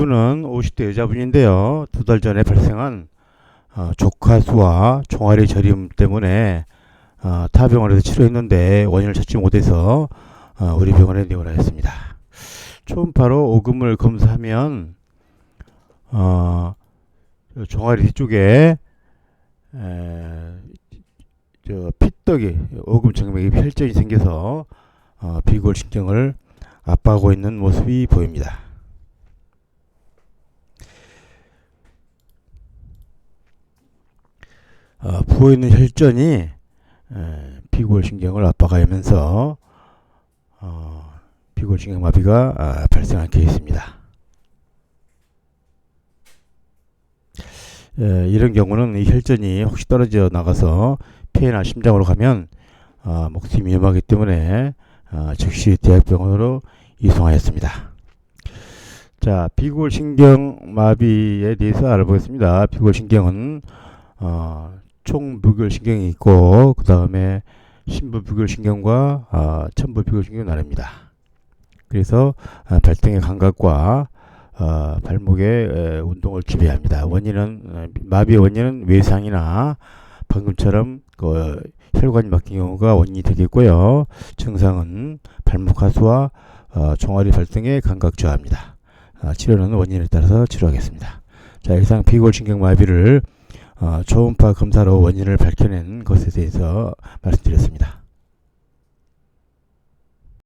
이분은 50대 여자분인데요. 두 달 전에 발생한 어, 조카 수와 종아리 저림 때문에 어, 타 병원에서 치료했는데 원인을 찾지 못해서 어, 우리 병원에 내원하였습니다. 초음파로 오금을 검사하면 어, 저 종아리 뒤쪽에 에, 저 피떡이 오금 정맥이 혈전이 생겨서 어, 비골 신경을 압박하고 있는 모습이 보입니다. 어, 부어 있는 혈전이 에, 비골신경을 압박하면서 어, 비골신경 마비가 아, 발생하게 있습니다. 에, 이런 경우는 이 혈전이 혹시 떨어져 나가서 폐나 심장으로 가면 어, 목숨이 위험하기 때문에 어, 즉시 대학병원으로 이송하였습니다. 자, 비골신경 마비에 대해서 알아보겠습니다. 비골신경은 어, 총부결신경이 있고 그 다음에 신부부결신경과 어, 천부부결신경이 나뉩니다. 그래서 어, 발등의 감각과 어, 발목의 에, 운동을 지배합니다. 원인은 어, 마비의 원인은 외상이나 방금처럼 그 혈관이 막힌 경우가 원인이 되겠고요. 증상은 발목 하수와 어, 종아리 발등의 감각 저하입니다. 아, 치료는 원인에 따라서 치료하겠습니다. 자, 이상 비골신경 마비를 어, 초음파 검사로 원인을 밝혀낸 것에 대해서 말씀드렸습니다.